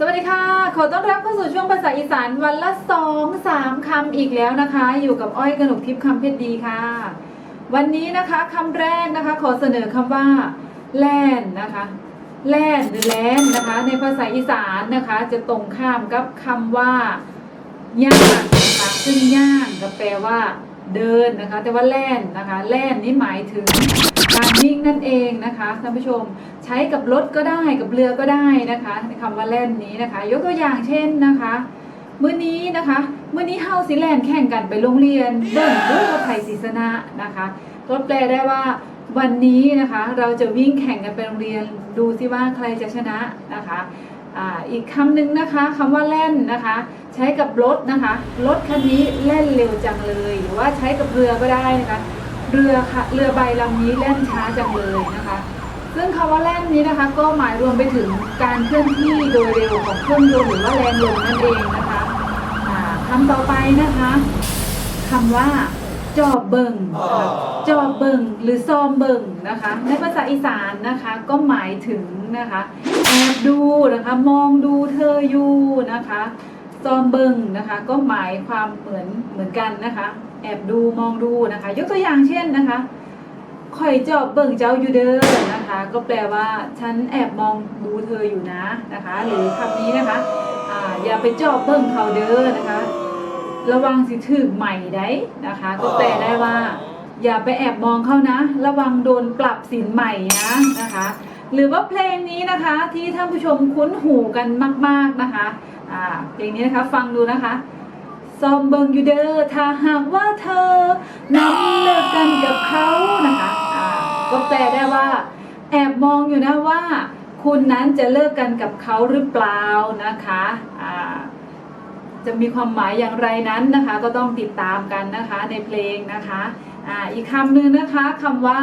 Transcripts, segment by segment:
สวัสดีค่ะ ขอต้อนรับเข้าสู่ช่วงภาษาอีสานวันละสองสามคำอีกแล้วนะคะ อยู่กับอ้อยกนกทิพย์คำเพชรดีค่ะ วันนี้นะคะคำแรกนะคะ ขอเสนอคำว่า แล่นนะคะแล่นหรือแล่นนะคะ ในภาษาอีสานนะคะ จะตรงข้ามกับคำว่าย่างนะคะซึ่งย่างก็แปลว่า เดินนะคะ แต่ว่าแล่นนะคะแล่นนี่หมายถึงการวิ่งนั่นเองนะคะท่านผู้ชมใช้กับรถก็ได้กับเรือก็ได้นะคะในคำว่าแล่นนี้นะคะ ยกตัวอย่างเช่นนะคะมื้อนี้นะคะมื้อนี้เฮาสิแล่นแข่งกันไปโรงเรียนเบิ่งด้วยว่าไทยศิษนะนะคะก็แปลได้ว่าวันนี้นะคะ เราจะวิ่งแข่งกันไปโรงเรียนดูซิว่าใครจะชนะนะคะ อ่าอีกคำหนึ่งนะคะคำว่าแล่นนะคะ ใช้กับรถนะคะรถคันนี้แล่นเร็วจังเลย หรือว่าใช้กับเรือก็ได้นะคะเรือค่ะเรือใบลำนี้แล่นช้าจังเลยนะคะ ซึ่งคำว่าแล่นนี้นะคะ ก็หมายรวมไปถึงการเคลื่อนที่โดยเร็วของเครื่องยนต์หรือว่าแรงลมนั่นเองนะคะคำต่อไปนะคะคำว่าจอบเบิง จอบเบิ่งหรือซอมเบิ่งนะคะ ในภาษาอีสานนะคะก็หมายถึงนะคะแอบดูนะคะมองดูเธออยู่นะคะซอมเบิ่งนะคะ ก็หมายความเหมือนเหมือนกันนะคะ แอบดูมองดูนะคะ ยกตัวอย่างเช่นนะคะข่อยจอบเบิ่งเจ้าอยู่เด้อนะคะ ก็แปลว่าฉันแอบมองดูเธออยู่นะนะคะ หรือคำนี้นะคะอ่าอย่าไปจอบเบิ่งเขาเด้อนะคะ ระวังสิถึกใหม่ได้นะคะ ก็แปลได้ว่า อย่าไปแอบมองเขานะ ระวังโดนปรับสินใหม่นะนะคะ หรือว่าเพลงนี้นะคะที่ท่านผู้ชมคุ้นหูกันมาก ๆนะคะอ่าเพลงนี้นะคะฟังดูนะคะซอมเบิงอยู่เดอร์ถ้าหากว่าเธอนั้นเลิกกันกับเขานะคะอ่าก็แปลได้ว่า แอบมองอยู่นะว่า คุณนั้นจะเลิกกันกับเขาหรือเปล่านะคะอ่าจะมีความหมายอย่างไรนั้นนะคะ ก็ต้องติดตามกันนะคะในเพลงนะคะ อ่าอีกคำหนึ่งนะคะคำว่า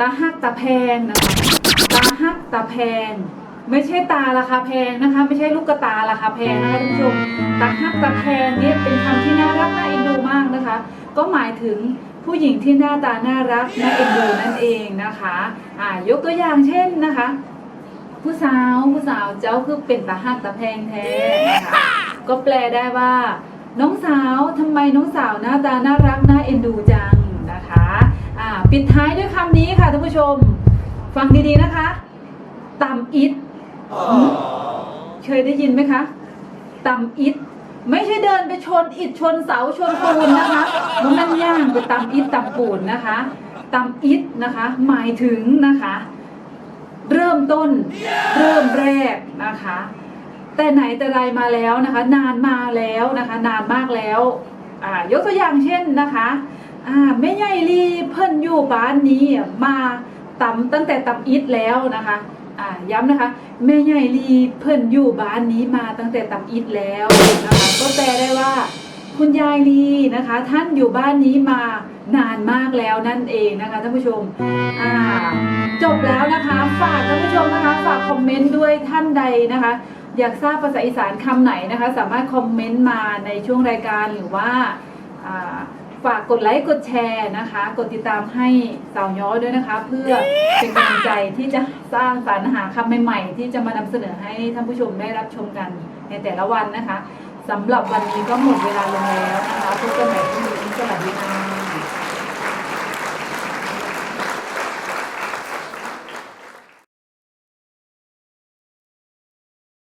ตาฮักตาแพงนะคะตาฮักตาแพง ไม่ใช่ตาราคาแพงนะคะ ไม่ใช่ลูกกระตาราคาแพงนะคะท่านผู้ชมตาฮักตาแพงเนี่ยเป็นคำที่น่ารักน่าเอ็นดูมากนะคะ ก็หมายถึงผู้หญิงที่หน้าตาน่ารักน่าเอ็นดูนั่นเองนะคะอ่ายกตัวอย่างเช่นนะคะ ผู้สาวผู้สาวเจ้าคือเป็นตาฮักตาแพงแท้นะคะก็แปลได้ว่า น้องสาวทำไมน้องสาวหน้าตาน่ารักน่าเอ็นดูจังนะคะอ่า ปิดท้ายด้วยคำนี้ค่ะท่านผู้ชม ฟังดีๆนะคะตำอิดเคยได้ยินไหมคะตำอิดไม่ใช่เดินไปชนอิดชนเสาชนปูนนะคะมันนั่นย่างไปตำอิดตำปูนนะคะตำอิดนะคะ หมายถึงนะคะ เริ่มต้น เริ่มแรกนะคะ แต่ไหนแต่ไรมาแล้วนะคะ นานมาแล้วนะคะ นานมากแล้วอ่ายกตัวอย่างเช่นนะคะ อ่าแม่ใหญ่ลีเพิ่นอยู่บ้านนี้มาตำตั้งแต่ตำอิดแล้วนะคะอ่าย้ำนะคะ แม่ใหญ่ลีเพิ่นอยู่บ้านนี้มาตั้งแต่ตำอิดแล้วนะคะก็แปลได้ว่าคุณยายลีนะคะ ท่านอยู่บ้านนี้มานานมากแล้วนั่นเองนะคะท่านผู้ชมอ่าจบแล้วนะคะฝากท่านผู้ชมนะคะฝากคอมเมนต์ด้วยท่านใดนะคะ อยากทราบภาษาอีสานคำไหนนะคะ สามารถคอมเมนต์มาในช่วงรายการหรือว่าอ่า ฝากกดไลค์กดแชร์นะคะ กดติดตามให้สาวย้อด้วยนะคะ เพื่อเป็นกำลังใจที่จะสร้างสรรหาคำใหม่ๆ ที่จะมานำเสนอให้ท่านผู้ชมได้รับชมกันในแต่ละวันนะคะสำหรับวันนี้ก็หมดเวลาลงแล้วนะคะพบกันใหม่พรุ่งนี้สวัสดีค่ะ